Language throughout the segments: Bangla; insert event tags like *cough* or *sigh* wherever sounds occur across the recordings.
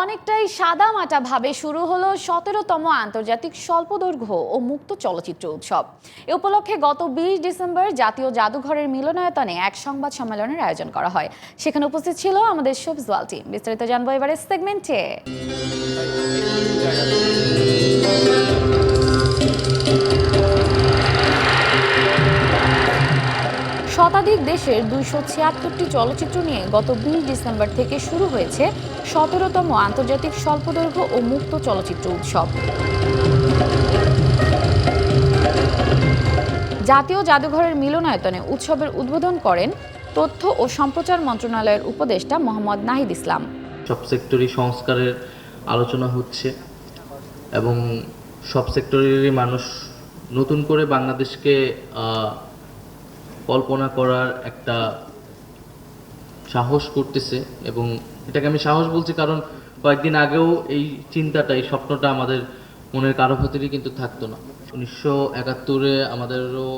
অনেকটাই সাদামাটা ভাবে শুরু হলো সতেরোতম আন্তর্জাতিক স্বল্পদৈর্ঘ্য ও মুক্ত চলচ্চিত্র উৎসব। এ উপলক্ষে গত বিশ ডিসেম্বর জাতীয় জাদুঘরের মিলনায়তনে এক সংবাদ সম্মেলনের আয়োজন করা হয়। সেখানে উপস্থিত ছিল আমাদের সবজওয়াল টিম। বিস্তারিত জানব এবারে সেগমেন্টে। শতাধিক দেশের দুইশো ছিয়াত্তরটি চলচ্চিত্র নিয়ে গত বিশ ডিসেম্বর থেকে শুরু হয়েছে সতেরোতম আন্তর্জাতিক স্বল্পদৈর্ঘ্য ও মুক্ত চলচ্চিত্র উৎসব। জাতীয় জাদুঘরের মিলনায়তনে উৎসবের উদ্বোধন করেন তথ্য ও সম্প্রচার মন্ত্রণালয়ের উপদেষ্টা মোহাম্মদ নাহিদ ইসলাম। সব সেক্টরি সংস্কারের আলোচনা হচ্ছে এবং সব সেক্টরেরই মানুষ নতুন করে বাংলাদেশকে কল্পনা করার একটা সাহস করতেছে এবং এটাকে আমি সাহস বলছি কারণ কয়েকদিন আগেও এই চিন্তাটা, এই স্বপ্নটা আমাদের মনের কারও ভেতরেই কিন্তু থাকতো না। উনিশশো একাত্তরে আমাদেরও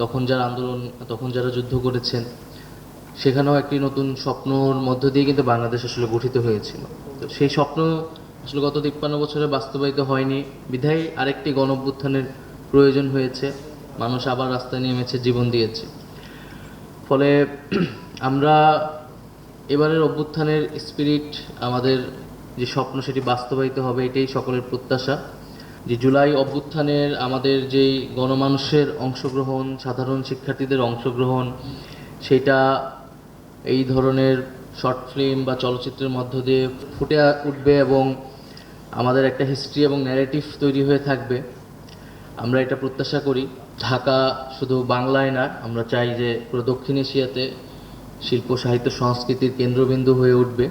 তখন যারা আন্দোলন, তখন যারা যুদ্ধ করেছেন, সেখানেও একটি নতুন স্বপ্নর মধ্য দিয়ে কিন্তু বাংলাদেশ আসলে গঠিত হয়েছিল। তো সেই স্বপ্ন আসলে গত তিপ্পান্ন বছরে বাস্তবায়িত হয়নি। বিধায় আরেকটি গণ প্রয়োজন হয়েছে। মানুষ আবার রাস্তায় নেমেছে, জীবন দিয়েছে। ফলে *clears throat* আমরা এবারের অভ্যুত্থানের স্পিরিট আমাদের যে স্বপ্ন সেটি বাস্তবায়িত হবে, এটাই সকলের প্রত্যাশা। যে জুলাই অভ্যুত্থানের আমাদের যেই গণমানুষের অংশগ্রহণ, সাধারণ শিক্ষার্থীদের অংশগ্রহণ, সেটা এই ধরনের শর্ট ফিল্ম বা চলচ্চিত্রের মধ্য দিয়ে ফুটে উঠবে এবং আমাদের একটা হিস্ট্রি এবং ন্যারেটিভ তৈরি হয়ে থাকবে। আমরা এটা প্রত্যাশা করি। ঢাকা শুধু বাংলায় না আমরা চাই যে পুরো দক্ষিণ এশিয়াতে শিল্প সাহিত্য সংস্কৃতির কেন্দ্রবিন্দু হয়ে উঠবে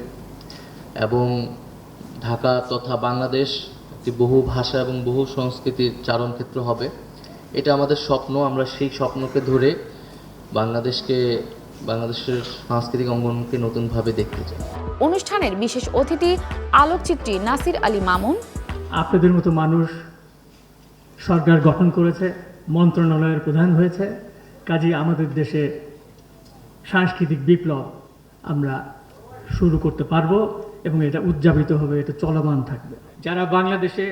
এবং ঢাকা তথা বাংলাদেশ একটি বহু ভাষা এবং বহু সংস্কৃতির চারণক্ষেত্র হবে। এটা আমাদের স্বপ্ন আমরা সেই স্বপ্নকে ধরে বাংলাদেশকে বাংলাদেশের সাংস্কৃতিক অঙ্গনকে নতুনভাবে দেখতে চাই। অনুষ্ঠানের বিশেষ অতিথি আলোকচিত্রী নাসির আলী মামুন। আপনাদের মতো মানুষ সরকার গঠন করেছে মন্ত্রণালয়ের প্রধান হয়েছে। কাজে আমাদের দেশে সাংস্কৃতিক বিপ্লব আমরা শুরু করতে পারব এবং এটা উদযাপিত হবে, এটা চলমান থাকবে। যারা বাংলাদেশে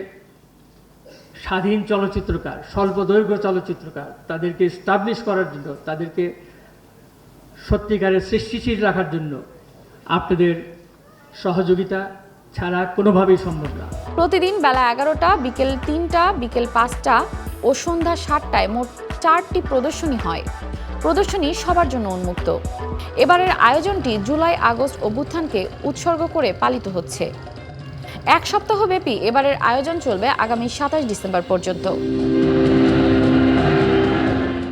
স্বাধীন চলচ্চিত্রকার স্বল্প দৈর্ঘ্য চলচ্চিত্রকার, তাদেরকে স্টাবলিশ করার জন্য, তাদেরকে সত্যিকারের সৃষ্টিশীল রাখার জন্য আপনাদের সহযোগিতা ছাড়া কোনোভাবেই সম্ভব না। প্রতিদিন বেলা এগারোটা, বিকেল তিনটা, বিকেল পাঁচটা ও সন্ধ্যা সাতটায় মোট চারটি প্রদর্শনী হয়। প্রদর্শনী সবার জন্য উন্মুক্ত। এবারের আয়োজনটি জুলাই, আগস্ট অভ্যুত্থানকে উৎসর্গ করে পালিত হচ্ছে। এক সপ্তাহব্যাপী এবারের আয়োজন চলবে আগামী সাতাশ ডিসেম্বর পর্যন্ত।